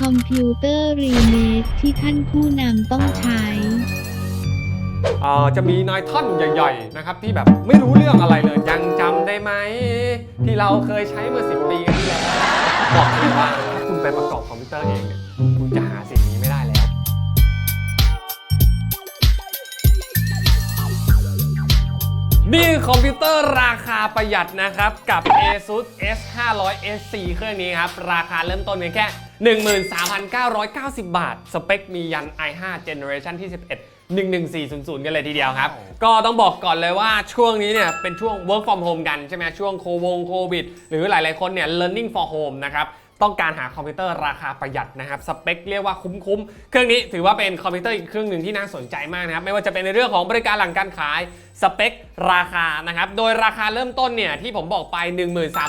คอมพิวเตอร์รีเมคที่ท่านผู้นำต้องใช้ เอ่อจะมีนายท่านใหญ่ๆนะครับที่แบบไม่รู้เรื่องอะไรเลยยังจำได้ไหม ที่เราเคยใช้เมื่อ 10 ปีกันที่แล้วบอกเลยว่าถ้าคุณไปประกอบคอมพิวเตอร์เองเนี่ยคุณจะหาสิ่งนี้ไม่ได้แล้ว นี่คือคอมพิวเตอร์ราคาประหยัดนะครับ กับ ASUS S500 S4 เครื่องนี้ครับ ราคาเริ่มต้นเพียงแค่ 13,990 บาท สเปคมียัน i5 Generation ที่ 11 11400 กันเลยทีเดียวครับ ก็ต้องบอกก่อนเลยว่าช่วงนี้เนี่ยเป็นช่วง work from home กันใช่ไหมช่วงโควงโควิด หรือหลายๆคนเนี่ย learning for home นะครับต้องการหาคอมพิวเตอร์ราคาประหยัดนะครับ สเปคเรียกว่าคุ้มๆ เครื่องนี้ถือว่าเป็นคอมพิวเตอร์อีกเครื่องหนึ่งที่น่าสนใจมากนะครับ ไม่ว่าจะเป็นในเรื่องของบริการหลังการขาย สเปคราคานะครับ โดยราคาเริ่มต้นเนี่ยที่ผมบอกไป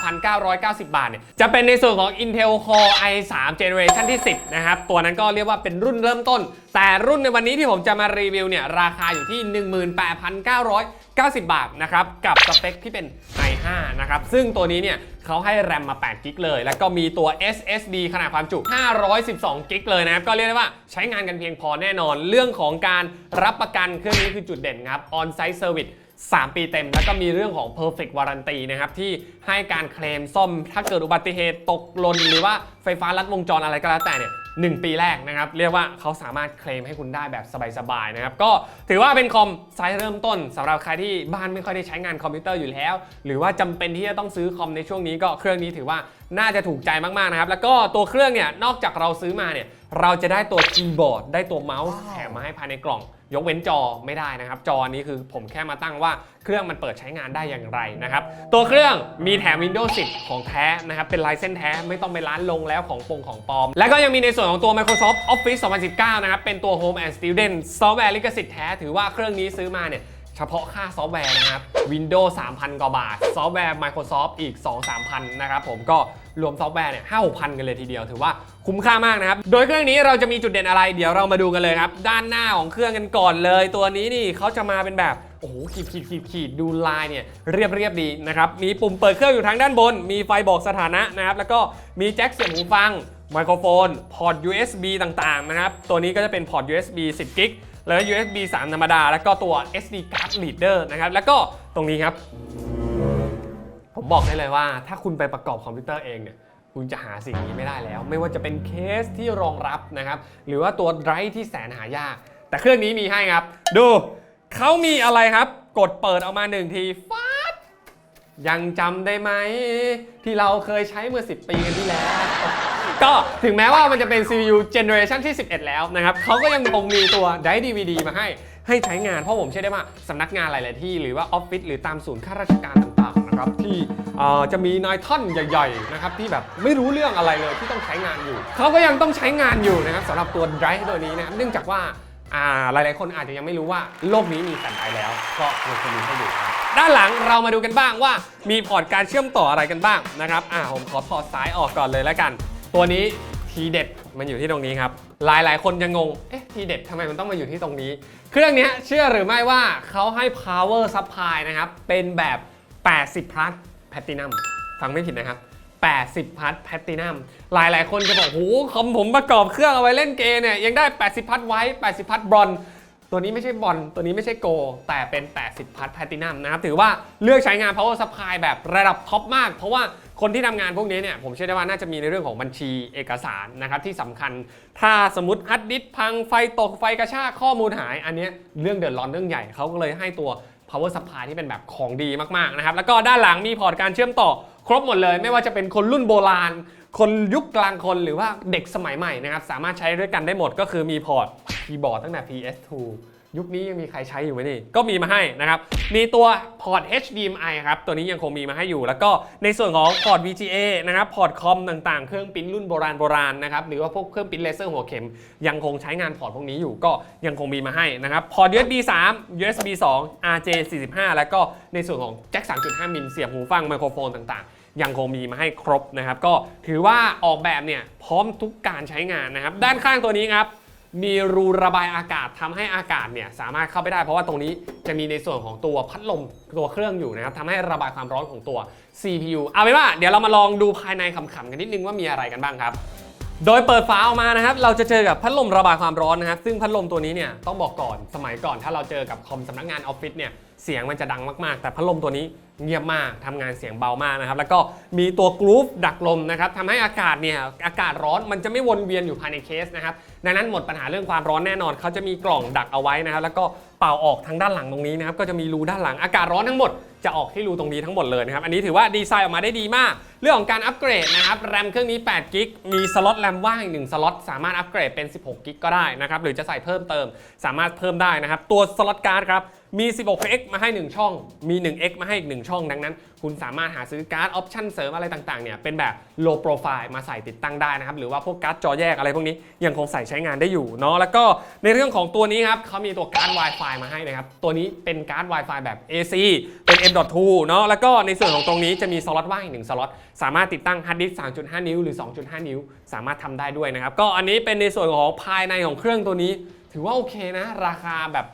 13,990 บาทเนี่ยจะเป็นในส่วนของ Intel Core i3 Generation ที่ 10 นะครับ ตัวนั้นก็เรียกว่าเป็นรุ่นเริ่มต้น แต่รุ่นในวันนี้ที่ผมจะมารีวิวเนี่ยราคาอยู่ที่ 18,990 บาทนะครับ กับสเปคที่เป็น i5 นะครับ ซึ่งตัวนี้เนี่ยเขาให้แรมมา8กิกเลย แล้วก็มีตัว SSD ขนาดความจุ 512กิกเลยนะครับ ก็เรียกได้ว่าใช้งานกันเพียงพอแน่นอน เรื่องของการรับประกันเครื่องนี้คือจุดเด่นครับ on-site service 3 ปีเต็ม แล้วก็มีเรื่องของ perfect warranty นะครับที่ให้การเคลมซ่อม ถ้าเกิดอุบัติเหตุตกหล่นหรือว่าไฟฟ้าลัดวงจรอะไรก็แล้วแต่เนี่ยหนึ่งปีแรกนะครับ เรียกว่าเขาสามารถเคลมให้คุณได้แบบสบายๆนะครับ ก็ถือว่าเป็นคอมไซส์เริ่มต้นสำหรับใครที่บ้านไม่ค่อยได้ใช้งานคอมพิวเตอร์อยู่แล้ว หรือว่าจำเป็นที่จะต้องซื้อคอมในช่วงนี้ก็เครื่องนี้ถือว่า น่าจะถูกใจมากๆนะครับ แล้วก็ตัวเครื่องเนี่ยนอกจากเราซื้อมาเนี่ยเราจะได้ตัวคีย์บอร์ดได้ตัวเมาส์แถมมาให้ภายในกล่อง ยกเว้นจอไม่ได้นะครับ จอนี้คือผมแค่มาตั้งว่าเครื่องมันเปิดใช้งานได้อย่างไรนะครับตัวเครื่องมีแถม Windows 10 ของแท้นะครับเป็นลายเส้นแท้ไม่ต้องไปร้านลงแล้วของปงของปลอม แล้วก็ยังมีในส่วนของตัว Microsoft Office 2019 นะครับเป็นตัว Home and Student ซอฟต์แวร์ลิขสิทธิ์แท้ถือว่าเครื่องนี้ซื้อมาเนี่ย เฉพาะค่าซอฟต์แวร์นะครับ Windows 3,000 กว่าบาท ซอฟต์แวร์ Microsoft อีก 2-3,000 นะครับผมก็รวมซอฟต์แวร์เนี่ยห้าหกพันกันเลยทีเดียวถือว่าคุ้มค่ามากนะครับ โดยเครื่องนี้เราจะมีจุดเด่นอะไรเดี๋ยวเรามาดูกันเลยครับ ด้านหน้าของเครื่องกันก่อนเลย ตัวนี้นี่เขาจะมาเป็นแบบโอ้โหขีดขีดขีดขีดดูลายเนี่ยเรียบเรียบดีนะครับ มีปุ่มเปิดเครื่องอยู่ทางด้านบน มีไฟบอกสถานะนะครับ แล้วก็มีแจ็คเสียบหูฟังไมโครโฟน พอร์ต USB ต่างๆนะครับ ตัวนี้ก็จะเป็นพอร์ต USB 10กิก แล้ว USB 3 ธรรมดา แล้วก็ตัว SD card reader นะครับ แล้วก็ตรงนี้ครับ ผมบอกได้เลยว่า ถ้าคุณไปประกอบคอมพิวเตอร์เองเนี่ยคุณจะหาสิ่งนี้ไม่ได้แล้ว ไม่ว่าจะเป็นเคสที่รองรับนะครับ หรือว่าตัวไดรฟ์ที่แสนหายาก แต่เครื่องนี้มีให้ครับ ดูเขามีอะไรครับ กดเปิดออกมาหนึ่งทีฟาดยังจำได้ไหม ที่เราเคยใช้เมื่อ 10 ปีกันที่แล้ว ก็ถึงแม้ว่ามันจะเป็น CPU Generation ที่ 11 แล้วนะครับเขาก็ยังคงมีตัว Drive DVD มาให้ให้ใช้งาน เพราะผมเชื่อได้ว่าสำนักงานหลาย ๆ ที่ หรือว่าออฟฟิศหรือตามศูนย์ข้าราชการต่าง ๆ นะครับ ที่จะมีนายท่านใหญ่ ๆ นะครับ ที่แบบไม่รู้เรื่องอะไรเลยที่ต้องใช้งานอยู่ เขาก็ยังต้องใช้งานอยู่นะครับสำหรับตัว Drive ตัวนี้นะครับเนื่องจากว่าหลาย ๆ คนอาจจะยังไม่รู้ว่าโลกนี้มีแผ่นไดแล้ว ก็ยังคงมีให้อยู่ครับด้านหลังเรามาดูกันบ้างว่ามีพอร์ตการเชื่อมต่ออะไรกันบ้างนะครับอ่าผมขอถอดสายออกก่อนเลยแล้วกัน ตัวนี้ทีเด็ดมันอยู่ที่ตรงนี้ครับ หลายๆ คนจะงง เอ๊ะทีเด็ดทำไมมันต้องมาอยู่ที่ตรงนี้ เครื่องนี้เชื่อหรือไม่ว่าเขาให้ power supply นะครับ เป็นแบบ 80 plus platinum ฟังไม่ผิดนะครับ 80 พัทแพตตินัมหลายหลายๆคนจะบอกโหคอมผมประกอบเครื่องเอาไว้เล่นเกมเนี่ยยังได้ 80 พัทไว้ 80 พัทบรอน ตัวนี้ไม่ใช่บอลตัวนี้ไม่ใช่โก แต่เป็น 80 พัทแพตตินัมนะครับ ถือว่าเลือกใช้งาน power supply แบบระดับท็อปมาก เพราะว่า คนที่ทำงานพวกนี้เนี่ยผมเชื่อได้ว่าน่าจะมีในเรื่องของบัญชีเอกสารนะครับที่สำคัญ ถ้าสมมติฮัดดิสพังไฟตกไฟกระชากข้อมูลหาย อันนี้เรื่องเดือดร้อนเรื่องใหญ่เขาก็เลยให้ตัว power supply ที่เป็นแบบของดีมากๆนะครับแล้วก็ด้านหลังมีพอร์ตการเชื่อมต่อครบหมดเลย ไม่ว่าจะเป็นคนรุ่นโบราณ คนยุคกลางคนหรือว่าเด็กสมัยใหม่นะครับสามารถใช้ด้วยกันได้หมดก็คือมีพอร์ตคีย์บอร์ดตั้งแต่ PS2 ยุคนี้ยังมีใครใช้อยู่ไหมนี่ ก็มีมาให้นะครับ มีตัวพอร์ต HDMI ครับ ตัวนี้ยังคงมีมาให้อยู่ แล้วก็ในส่วนของพอร์ต VGA นะครับ พอร์ตคอมต่างๆ เครื่องปิ้นรุ่นโบราณโบราณนะครับ หรือว่าพวกเครื่องปิ้นเลเซอร์หัวเข็ม ยังคงใช้งานพอร์ตพวกนี้อยู่ ก็ยังคงมีมาให้นะครับ พอร์ต USB 3 USB 2 RJ 45แล้วก็ในส่วนของแจ็ค 3.5 มิลเสียบหูฟังไมโครโฟนต่างๆยังคงมีมาให้ครบนะครับ ก็ถือว่าออกแบบเนี่ยพร้อมทุกการใช้งานนะครับ ด้านข้างตัวนี้ครับ มีรูระบายอากาศทำให้อากาศเนี่ยสามารถเข้าไปได้ เพราะว่าตรงนี้จะมีในส่วนของตัวพัดลมตัวเครื่องอยู่นะครับทำให้ระบายความร้อนของตัว CPU เอาเป็นว่าเดี๋ยวเรามาลองดูภายในขำๆกันนิดนึงว่ามีอะไรกันบ้างครับ โดยเปิดฝาออกมานะครับ เราจะเจอกับพัดลมระบายความร้อนนะครับ ซึ่งพัดลมตัวนี้เนี่ยต้องบอกก่อนสมัยก่อน ถ้าเราเจอกับคอมสำนักงานออฟฟิศเนี่ยเสียงมันจะดังมากๆ แต่พัดลมตัวนี้เงียบมากทำงานเสียงเบามากนะครับ แล้วก็มีตัวกรูฟดักลมนะครับทำให้อากาศเนี่ยอากาศร้อนมันจะไม่วนเวียนอยู่ภายในเคสนะครับ ดังนั้นหมดปัญหาเรื่องความร้อนแน่นอนเขาจะมีกล่องดักเอาไว้นะครับ แล้วก็เป่าออกทางด้านหลังตรงนี้นะครับ ก็จะมีรูด้านหลังอากาศร้อนทั้งหมด จะออกที่รูตรงนี้ทั้งหมดเลยนะครับ อันนี้ถือว่าดีไซน์ออกมาได้ดีมาก เรื่องของการอัปเกรดนะครับ แรมเครื่องนี้8กิก มีสล็อตแรมว่างอีกหนึ่งสล็อต สามารถอัปเกรดเป็น 16กิกก็ได้นะครับ หรือจะใส่เพิ่มเติม สามารถเพิ่มได้นะครับ ตัวสล็อตการ์ดครับ มี 16x มาให้ 1 ช่อง มี 1x มาให้อีก 1 ช่อง ดังนั้น คุณสามารถหาซื้อการ์ดออปชั่นเสริมอะไรต่างๆ เนี่ย เป็นแบบ low profile มาใส่ติดตั้งได้นะครับ หรือว่าพวกการ์ดจอแยกอะไรพวกนี้ ยังคงใส่ใช้งานได้อยู่เนาะ แล้วก็ในเรื่องของตัวนี้ครับเขามีตัวการ์ด Wi-Fi มาให้นะครับ ตัวนี้เป็นการ์ด Wi-Fi แบบ AC M.2 เนาะแล้วก็ในส่วนของตรงนี้จะมีสล็อตว่างอีกหนึ่งสล็อตสามารถติดตั้งฮาร์ดดิสก์3.5 นิ้วหรือ 2.5 นิ้ว สามารถทำได้ด้วยนะครับ ก็อันนี้เป็นในส่วนของภายในของเครื่องตัวนี้ ถือว่าโอเคนะ ราคาแบบ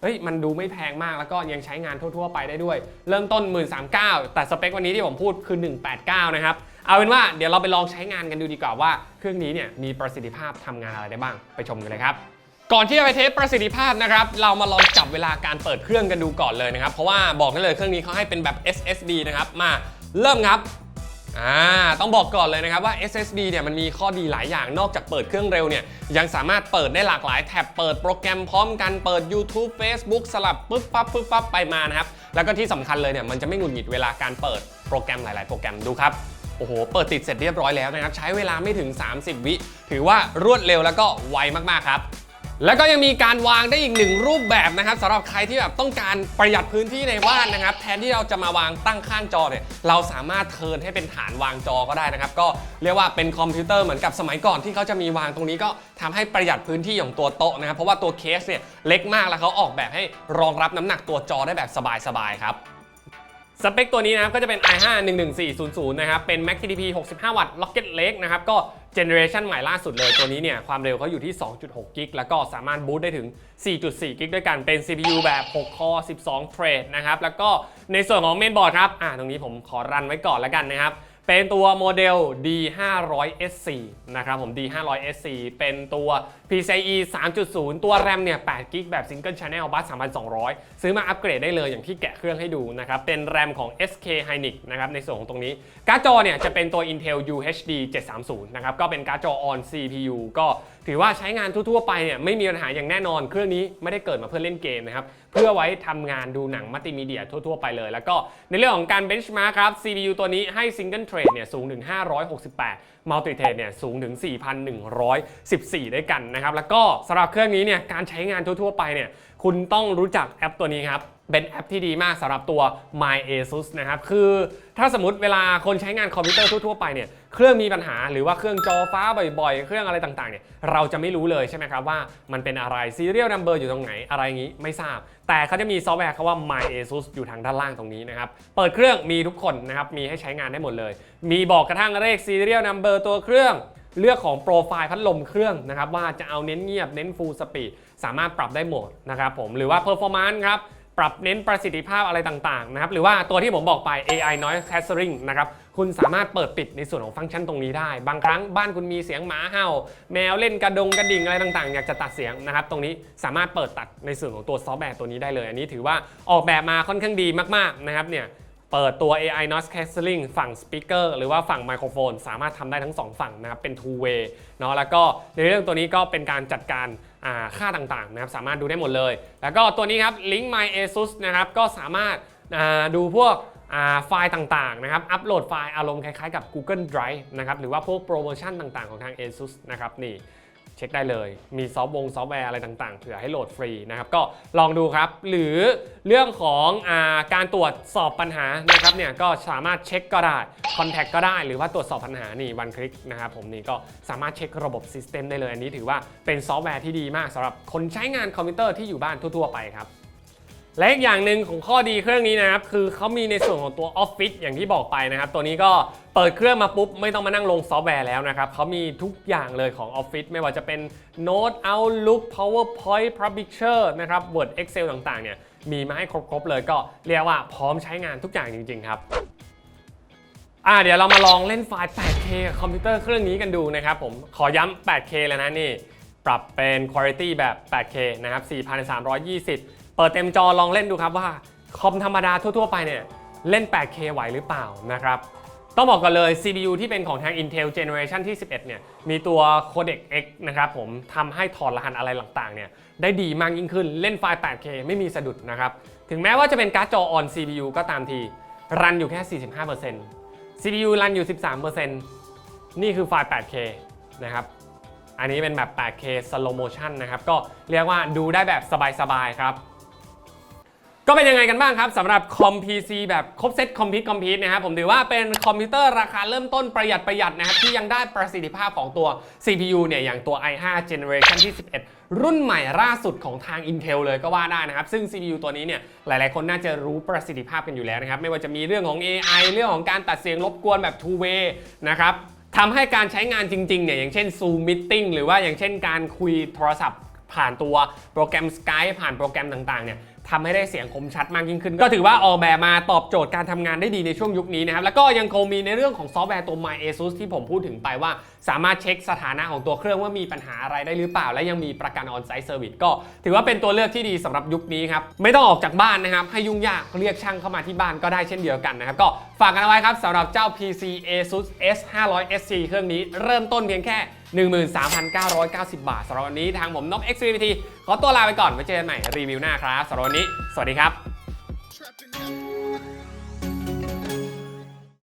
เฮ้ยมันดูไม่แพงมากแล้วก็ยังใช้งานทั่ว ๆ ไปได้ด้วย เริ่มต้น 1 3 9 0 0แต่สเปควันนี้ที่ผมพูดคือ 189 นะครับ เอาเป็นว่าเดี๋ยวเราไปลองใช้งานกันดูดีกว่าว่าเครื่องนี้เนี่ยมีประสิทธิภาพทำงานอะไรได้บ้างไปชมกันเลยครับ ก่อนที่จะไปเทสประสิทธิภาพนะครับ เรามาลองจับเวลาการเปิดเครื่องกันดูก่อนเลยนะครับ เพราะว่าบอกได้เลยเครื่องนี้เขาให้เป็นแบบ SSD นะครับ มาเริ่มครับอ่าต้องบอกก่อนเลยนะครับว่า SSD เนี่ยมันมีข้อดีหลายอย่างนอกจากเปิดเครื่องเร็วเนี่ยยังสามารถเปิดได้หลากหลายแท็บเปิดโปรแกรมพร้อมกันเปิด YouTube Facebook สลับปึ๊บปั๊บปึ๊บปั๊บไปมานะครับ แล้วก็ที่สำคัญเลยเนี่ยมันจะไม่หงุดหงิดเวลาการเปิดโปรแกรมหลาย ๆ โปรแกรมดูครับโอ้โห เปิดติดเสร็จเรียบร้อยแล้วนะครับ ใช้เวลาไม่ถึง 30 วิ ถือว่ารวดเร็วแล้วก็ไวมาก ๆ ครับ แล้วก็ยังมีการวางได้อีกหนึ่งรูปแบบนะครับสำหรับใครที่แบบต้องการประหยัดพื้นที่ในบ้านนะครับ แทนที่เราจะมาวางตั้งข้างจอเนี่ยเราสามารถเทิร์นให้เป็นฐานวางจอก็ได้นะครับ ก็เรียกว่าเป็นคอมพิวเตอร์เหมือนกับสมัยก่อนที่เขาจะมีวางตรงนี้ก็ทำให้ประหยัดพื้นที่ของตัวโต๊ะนะครับ เพราะว่าตัวเคสเนี่ยเล็กมากแล้วเขาออกแบบให้รองรับน้ำหนักตัวจอได้แบบสบายๆครับสเปคตัวนี้นะครับก็จะเป็น i5 11400 นะครับ เป็น Mac TDP 65 วัตต์ Rocket Lake นะครับ ก็ เจเนอเรชันใหม่ล่าสุดเลยตัวนี้เนี่ยความเร็วเขาอยู่ที่ 2.6 กิก แล้วก็สามารถบูตได้ถึง 4.4 กิกด้วยกันเป็น CPU แบบ 6 คอร์12 เทรดนะครับ แล้วก็ในส่วนของเมนบอร์ดครับ อ่าตรงนี้ผมขอรันไว้ก่อนแล้วกันนะครับ เป็นตัวโมเดล D500SC นะครับผม D500SC เป็นตัว PCIe 3.0 ตัวแรมเนี่ย8กิกแบบ Single Channel Bus 3200 ซื้อมาอัปเกรดได้เลยอย่างที่แกะเครื่องให้ดูนะครับ เป็นแรมของ SK Hynix นะครับในส่วนของตรงนี้ การ์ดจอเนี่ยจะเป็นตัว Intel UHD 730 นะครับ ก็เป็นการ์ดจอ on CPU ก็ถือว่าใช้งานทั่วๆไปเนี่ยไม่มีปัญหาอย่างแน่นอน เครื่องนี้ไม่ได้เกิดมาเพื่อเล่นเกมนะครับ เพื่อไว้ทำงานดูหนังมัลติมีเดียทั่วๆไปเลย แล้วก็ในเรื่องของการ benchmark ครับ CPU ตัวนี้ให้ single เทรดเนี่ยสูงถึง 568 multi thread เนี่ยสูงถึง 4,114 ด้วยกันนะครับ แล้วก็สำหรับเครื่องนี้เนี่ยการใช้งานทั่วๆไปเนี่ยคุณต้องรู้จักแอปตัวนี้ครับ เป็นแอปที่ดีมากสำหรับตัว My ASUS นะครับ คือถ้าสมมติเวลาคนใช้งานคอมพิวเตอร์ทั่วๆไปเนี่ย เครื่องมีปัญหาหรือว่าเครื่องจอฟ้าบ่อยๆ เครื่องอะไรต่างๆเนี่ย เราจะไม่รู้เลยใช่ไหมครับว่ามันเป็นอะไร Serial Number อยู่ตรงไหนอะไรอย่างนี้ไม่ทราบ แต่เขาจะมีซอฟต์แวร์เขาว่า My ASUS อยู่ทางด้านล่างตรงนี้นะครับ เปิดเครื่องมีทุกคนนะครับ มีให้ใช้งานได้หมดเลย มีบอกกระทั่งเลข Serial Number ตัวเครื่องเลือกของโปรไฟล์พัดลมเครื่องนะครับว่าจะเอาเน้นเงียบเน้น Full Speed สามารถปรับได้หมดนะครับผมหรือว่า Performance ครับ ปรับเน้นประสิทธิภาพอะไรต่างๆนะครับหรือว่าตัวที่ผมบอกไป AI Noise Cancelling นะครับคุณสามารถเปิดปิดในส่วนของฟังก์ชันตรงนี้ได้ บางครั้งบ้านคุณมีเสียงหมาเห่า แมวเล่นกระดงกระดิ่งอะไรต่างๆ อยากจะตัดเสียงนะครับตรงนี้สามารถเปิดตัดในส่วนของตัวซอฟต์แวร์ตัวนี้ได้เลย อันนี้ถือว่าออกแบบมาค่อนข้างดีมากๆนะครับเนี่ยเปิดตัว AI Noise Cancelling ฝั่ง Speaker หรือว่าฝั่งไมโครโฟน สามารถทำได้ทั้ง 2 ฝั่งนะครับเป็น two way เนาะแล้วก็ในเรื่องตัวนี้ก็เป็นการจัดการ ค่าต่างๆนะครับสามารถดูได้หมดเลย แล้วก็ตัวนี้ครับ Link My ASUS นะครับก็สามารถดูพวกไฟล์ต่างๆนะครับอัปโหลดไฟล์อารมณ์คล้ายๆกับ Google Drive นะครับหรือว่าพวกโปรโมชั่นต่างๆของทาง ASUS นะครับนี่ เช็คได้เลย มีซอฟต์วงซอฟต์แวร์อะไรต่างๆ เผื่อให้โหลดฟรีนะครับ ก็ลองดูครับ หรือเรื่องของอาการตรวจสอบปัญหานะครับเนี่ยก็สามารถเช็คก็ได้คอนแทคก็ได้ หรือว่าตรวจสอบปัญหานี่วันคลิกนะครับผมนี่ก็สามารถเช็คระบบซิสเต็มได้เลย อันนี้ถือว่าเป็นซอฟต์แวร์ที่ดีมากสำหรับคนใช้งานคอมพิวเตอร์ที่อยู่บ้านทั่วๆไปครับ และอีกอย่างหนึ่งของข้อดีเครื่องนี้นะครับ คือเขามีในส่วนของตัว Office อย่างที่บอกไปนะครับ ตัวนี้ก็เปิดเครื่องมาปุ๊บ ไม่ต้องมานั่งลงซอฟต์แวร์แล้วนะครับเขามีทุกอย่างเลยของ Office ไม่ว่าจะเป็น Note Outlook PowerPoint Publisher นะครับ Word Excel ต่างๆเนี่ยมีมาให้ครบๆเลยก็เรียกว่าพร้อมใช้งานทุกอย่างจริง ๆ ครับอ่าเดี๋ยวเรามาลองเล่นไฟล์ 8K กับคอมพิวเตอร์เครื่องนี้กันดูนะครับผมขอย้ำ 8K แล้วนะนี่ ปรับเป็น Quality แบบ 8K นะครับ 4320 ปิดเต็มจอลองเล่นดูครับว่าคอมธรรมดาทั่ว ๆ ไปเนี่ยเล่น 8K ไหวหรือเปล่านะครับ ต้องบอกกันเลย CPU ที่เป็นของทาง Intel Generation ที่ 11 เนี่ย มีตัว Codec X นะครับผมทำให้ถอดรหัสอะไรต่างๆ เนี่ย ได้ดีมากยิ่งขึ้น เล่นไฟล์ 8K ไม่มีสะดุดนะครับ ถึงแม้ว่าจะเป็นการ์ดจอ on CPU ก็ตามที รันอยู่แค่ 45% CPU รันอยู่ 13%นี่คือไฟล์ 8K นะครับ อันนี้เป็นแบบ 8K slow motion นะครับ ก็เรียกว่าดูได้แบบสบายๆ ครับ ก็เป็นยังไงกันบ้างครับสำหรับคอม PC แบบครบเซตคอมพิวต์คอมพิวต์นะครับผมถือว่าเป็นคอมพิวเตอร์ราคาเริ่มต้นประหยัดประหยัดนะครับที่ยังได้ประสิทธิภาพของตัว CPU เนี่ยอย่างตัว i5 Generation ที่ 11 รุ่นใหม่ล่าสุดของทาง Intel เลยก็ว่าได้นะครับ ซึ่ง CPU ตัวนี้เนี่ยหลายๆ คนน่าจะรู้ประสิทธิภาพกันอยู่แล้วนะครับไม่ว่าจะมีเรื่องของ AI เรื่องของการตัดเสียงรบกวนแบบ two way นะครับทำให้การใช้งานจริงๆเนี่ยอย่างเช่น Zoom Meeting หรือว่าอย่างเช่นการคุยโทรศัพท์ผ่านตัวโปรแกรม Skype ผ่านโปรแกรมต่างๆเนี่ย ทำให้ได้เสียงคมชัดมากยิ่งขึ้น ก็ถือว่าออกแบบมาตอบโจทย์การทำงานได้ดีในช่วงยุคนี้นะครับแล้วก็ยังคงมีในเรื่องของซอฟต์แวร์ตัว My ASUS ที่ผมพูดถึงไปว่า สามารถเช็คสถานะของตัวเครื่องว่ามีปัญหาอะไรได้หรือเปล่า และยังมีประกัน on-site service ก็ ถือว่าเป็นตัวเลือกที่ดีสำหรับยุคนี้ครับ ไม่ต้องออกจากบ้านนะครับ ให้ยุ่งยากเรียกช่างเข้ามาที่บ้านก็ได้เช่นเดียวกันนะครับ ก็ฝากกันเอาไว้ครับสำหรับเจ้า PC ASUS S500 SC เครื่องนี้เริ่มต้นเพียงแค่ 13,990 บาทสำหรับวันนี้ทางผมนบ XVT ขอตัวลาไปก่อนไว้เจอกันใหม่รีวิวหน้าครับสำหรับวันนี้ สวัสดีครับ Trapping.